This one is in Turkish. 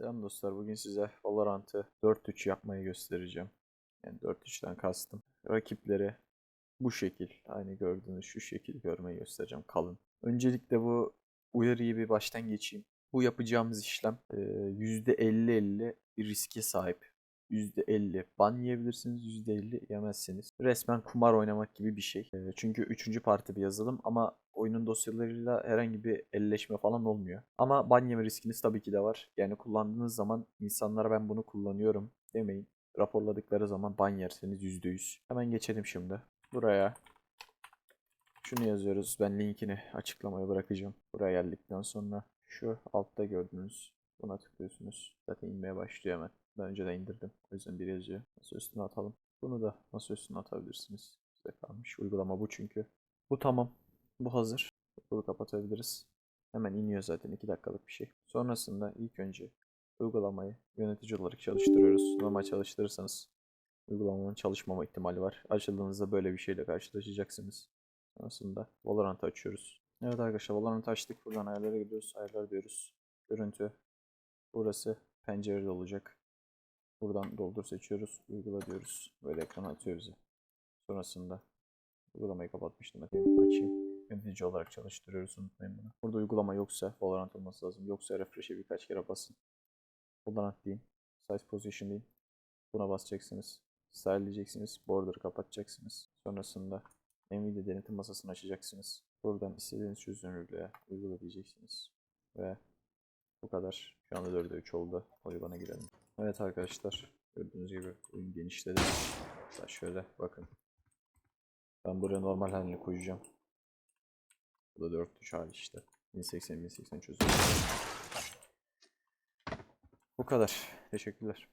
Selam dostlar. Bugün size Valorant'ı 4-3 yapmayı göstereceğim. Yani 4-3'ten kastım. Rakipleri bu şekil, aynı gördüğünüz şu şekil görmeyi göstereceğim kalın. Öncelikle bu uyarıyı bir baştan geçeyim. Bu yapacağımız işlem e, %50-50 bir riske sahip. %50 ban yiyebilirsiniz, %50 yemezsiniz. Resmen kumar oynamak gibi bir şey. Çünkü 3. parti bir yazılım ama oyunun dosyalarıyla herhangi bir elleşme falan olmuyor. Ama ban yeme riskiniz tabii ki de var. Yani kullandığınız zaman insanlara ben bunu kullanıyorum demeyin. Raporladıkları zaman ban yerseniz %100. Hemen geçelim şimdi. Buraya şunu yazıyoruz. Ben linkini açıklamaya bırakacağım. Buraya geldikten sonra şu altta gördüğünüz buna tıklıyorsunuz. Zaten inmeye başlıyor hemen. Ben önceden indirdim. O yüzden bir yazıyor. Masa üstüne atalım. Bunu da masa üstüne atabilirsiniz. Size kalmış. Uygulama bu çünkü. Bu tamam. Bu hazır. Bunu kapatabiliriz. Hemen iniyor zaten 2 dakikalık bir şey. Sonrasında ilk önce uygulamayı yönetici olarak çalıştırıyoruz. Normal çalıştırırsanız uygulamanın çalışmama ihtimali var. Açıldığınızda böyle bir şeyle karşılaşacaksınız. Sonrasında Valorant'ı açıyoruz. Evet arkadaşlar Valorant'ı açtık. Buradan ayarlara gidiyoruz. Ayarlar diyoruz. Görüntü. Burası pencerede olacak. Buradan doldur seçiyoruz. Uygula diyoruz. Böyle ekrana atıyor bize. Sonrasında uygulamayı kapatmıştım. Bakayım açayım. Yönetici olarak çalıştırıyoruz. Unutmayın bunu. Burada uygulama yoksa Valorant olması lazım. Yoksa refresh'e birkaç kere basın. Valorant deyin. Size position deyin. Buna basacaksınız. Style diyeceksiniz. Border'ı kapatacaksınız. Sonrasında Nvidia denetim masasını açacaksınız. Buradan istediğiniz çözünürlüğe uygula diyeceksiniz. Ve bu kadar. Şu anda 4'e 3 oldu. Polygon'a girelim. Evet arkadaşlar. Gördüğünüz gibi oyun genişledi. Hatta şöyle bakın. Ben buraya normal halini koyacağım. Bu da 4 3 hali işte. 1080 1080 çözünürlüğü. Bu kadar. Teşekkürler.